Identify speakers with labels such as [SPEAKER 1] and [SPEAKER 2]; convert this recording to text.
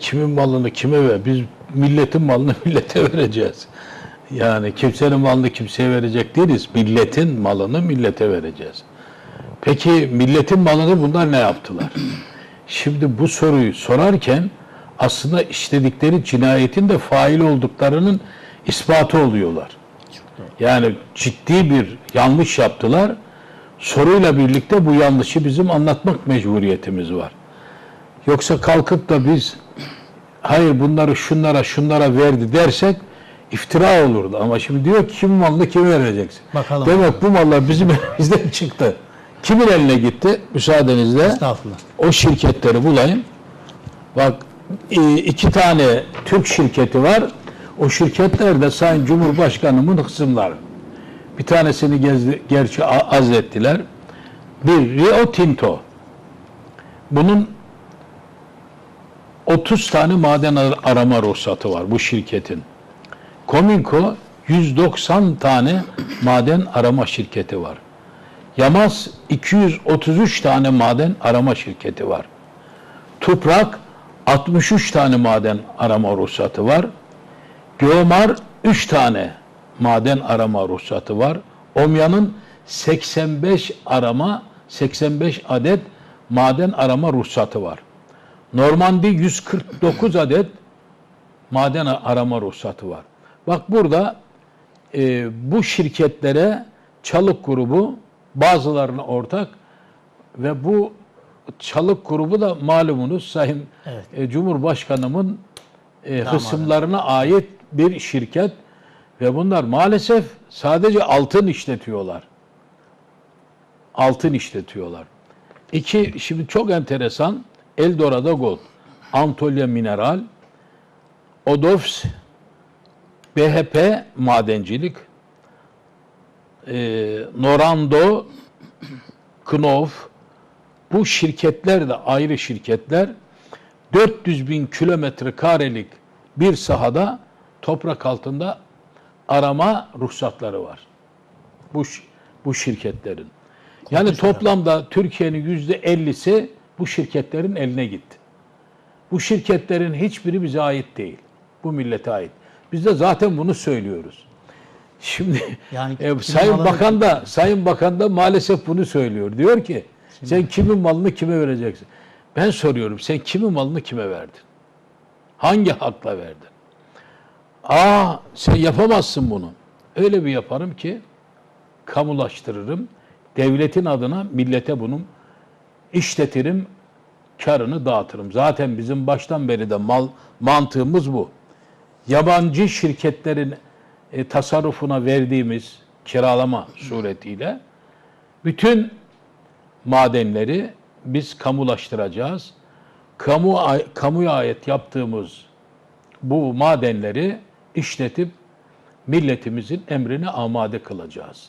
[SPEAKER 1] Kimin malını kime ver? Biz milletin malını millete vereceğiz. Yani kimsenin malını kimseye verecek değiliz. Milletin malını millete vereceğiz. Peki milletin malını bunlar ne yaptılar? Şimdi bu soruyu sorarken aslında işledikleri cinayetin de fail olduklarının ispatı oluyorlar. Yani ciddi bir yanlış yaptılar. Soruyla birlikte bu yanlışı bizim anlatmak mecburiyetimiz var. Yoksa kalkıp da biz hayır bunları şunlara şunlara verdi dersek iftira olurdu. Ama şimdi diyor ki kim malını kime vereceksin?
[SPEAKER 2] Bakalım.
[SPEAKER 1] Demek bu mallar bizim elimizden çıktı. Kimin eline gitti? Müsaadenizle o şirketleri bulayım. Bak iki tane Türk şirketi var. O şirketler de Sayın Cumhurbaşkanımın kısımları. Bir tanesini gezdi, gerçi azlettiler. Bir Rio Tinto. Bunun 30 tane maden ar- arama ruhsatı var bu şirketin. Cominco 190 tane maden arama şirketi var. Yamaz 233 tane maden arama şirketi var. Tuprak 63 tane maden arama ruhsatı var. Geomar 3 tane maden arama ruhsatı var. Omya'nın 85 arama 85 adet maden arama ruhsatı var. Normandi 149 adet maden arama ruhsatı var. Bak burada e, bu şirketlere Çalık grubu bazılarına ortak ve bu Çalık grubu da malumunuz Sayın
[SPEAKER 2] Evet.
[SPEAKER 1] e, Cumhurbaşkanımın e, hısımlarına ait bir şirket ve bunlar maalesef sadece altın işletiyorlar. Altın işletiyorlar. İki, şimdi çok enteresan Eldorado Gold, Antalya Mineral, Odofs, BHP Madencilik, e, Norando, Knof, bu şirketler de ayrı şirketler 400 bin kilometre karelik bir sahada toprak altında arama ruhsatları var. Bu bu şirketlerin. Yani toplamda Türkiye'nin yüzde 50'si bu şirketlerin eline gitti. Bu şirketlerin hiçbiri bize ait değil. Bu millete ait. Biz de zaten bunu söylüyoruz. Şimdi
[SPEAKER 2] Yani
[SPEAKER 1] e, Sayın
[SPEAKER 2] malını-
[SPEAKER 1] Bakan da Sayın Bakan da maalesef bunu söylüyor. Diyor ki sen kimin malını kime vereceksin? Ben soruyorum sen kimin malını kime verdin? Hangi hakla verdin? Aa sen yapamazsın bunu. Öyle bir yaparım ki kamulaştırırım. Devletin adına millete bunun işletirim, karını dağıtırım. Zaten bizim baştan beri de mal mantığımız bu. Yabancı şirketlerin e, tasarrufuna verdiğimiz kiralama suretiyle bütün madenleri biz kamulaştıracağız. Kamu kamuya ait yaptığımız bu madenleri işletip milletimizin emrine amade kılacağız.